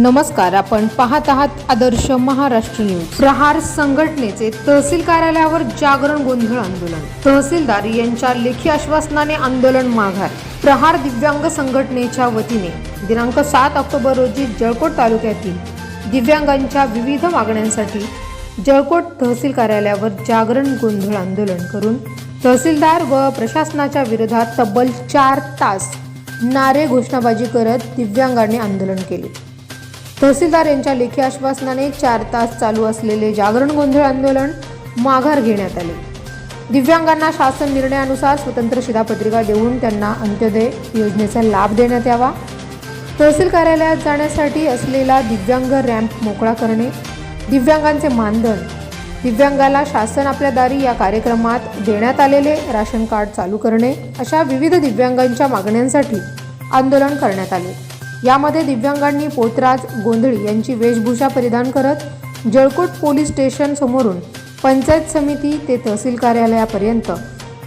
नमस्कार आपण पाहत आहात आदर्श महाराष्ट्र न्यूज. प्रहार संघटनेचे तहसील कार्यालयावर जागरण गोंधळ आंदोलन. तहसीलदार यांच्या लेखी आश्वासनाने आंदोलन माघार. प्रहार दिव्यांग संघटनेच्या वतीने दिनांक सात ऑक्टोबर रोजी जळकोट तालुक्यातील दिव्यांगांच्या विविध मागण्यांसाठी जळकोट तहसील कार्यालयावर जागरण गोंधळ आंदोलन करून तहसीलदार व प्रशासनाच्या विरोधात तब्बल चार तास नारे घोषणाबाजी करत दिव्यांगांनी आंदोलन केले. तहसीलदार यांच्या लेखी आश्वासनाने चार तास चालू असलेले जागरण गोंधळ आंदोलन माघार घेण्यात आले. दिव्यांगांना शासन निर्णयानुसार स्वतंत्र शिधापत्रिका देऊन त्यांना अंत्योदय योजनेचा लाभ देण्यात यावा. तहसील कार्यालयात जाण्यासाठी असलेला दिव्यांग रॅम्प मोकळा करणे दिव्यांगांचे मानधन दिव्यांगाला शासन आपल्या दारी या कार्यक्रमात देण्यात आलेले राशन कार्ड चालू करणे अशा विविध दिव्यांगांच्या मागण्यांसाठी आंदोलन करण्यात आले. यामध्ये दिव्यांगांनी पोतराज गोंधळी यांची वेशभूषा परिधान करत जळकोट पोलीस स्टेशन समोरून पंचायत समिती ते तहसील कार्यालयापर्यंत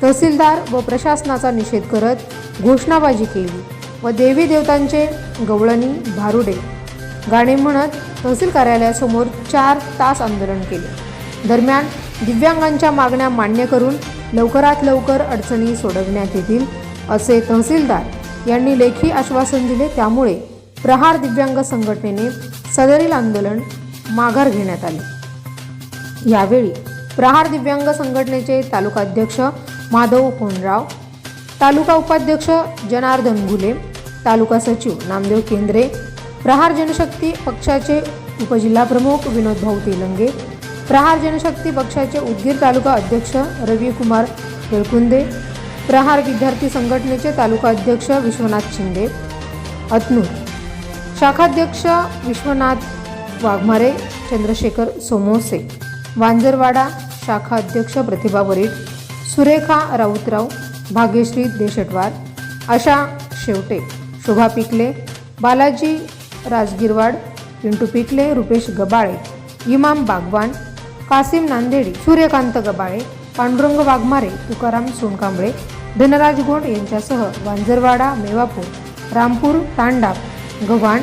तहसीलदार व प्रशासनाचा निषेध करत घोषणाबाजी केली व देवी देवतांचे गवळणी भारुडे गाणे म्हणत तहसील कार्यालयासमोर चार तास आंदोलन केले. दरम्यान दिव्यांगांच्या मागण्या मान्य करून लवकरात लवकर अडचणी सोडवण्यात येतील असे तहसीलदार यांनी लेखी आश्वासन दिले. त्यामुळे प्रहार दिव्यांग संघटनेने सदरील आंदोलन माघार घेण्यात आले. यावेळी प्रहार दिव्यांग संघटनेचे तालुका अध्यक्ष माधव कोंडराव तालुका उपाध्यक्ष जनार्दन घुले तालुका सचिव नामदेव केंद्रे प्रहार जनशक्ती पक्षाचे उपजिल्हाप्रमुख विनोद भाऊ तेलंगे प्रहार जनशक्ती पक्षाचे उदगीर तालुका अध्यक्ष रविकुमार बेळकुंदे प्रहार विद्यार्थी संघटनेचे तालुका अध्यक्ष विश्वनाथ शिंदे अतनूर शाखाध्यक्ष विश्वनाथ वाघमारे चंद्रशेखर सोमोसे वांजरवाडा शाखा अध्यक्ष प्रतिभा वरीट सुरेखा राऊतराव भाग्यश्री देशटवार आशा शेवटे शोभा पिकले बालाजी राजगिरवाड पिंटू पिकले रुपेश गबाळे इमाम बागवान कासिम नांदेडी सूर्यकांत गबाळे पांडुरंग वाघमारे तुकाराम सोनकांबळे धनराज गोंड यांच्यासह वांजरवाडा मेवापूर रामपूर तांडाप गव्हाण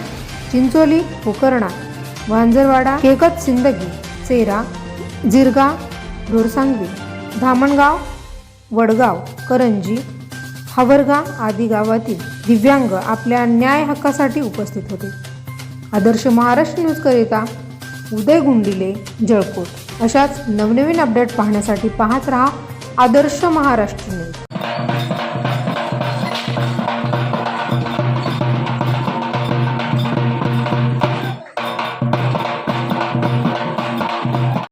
चिंचोली पोकर्णा वांजरवाडा केकत सिंदगी चेरा जिरगा ढोरसांगवी धामणगाव वडगाव करंजी हावरगा आदी गावातील दिव्यांग आपल्या न्याय हक्कासाठी उपस्थित होते. आदर्श महाराष्ट्र न्यूजकरिता उदय गुंडिले जळकोट. अशाच नवनवीन अपडेट पाहण्यासाठी पाहत रहा Adarsh Maharashtra news. Thank you.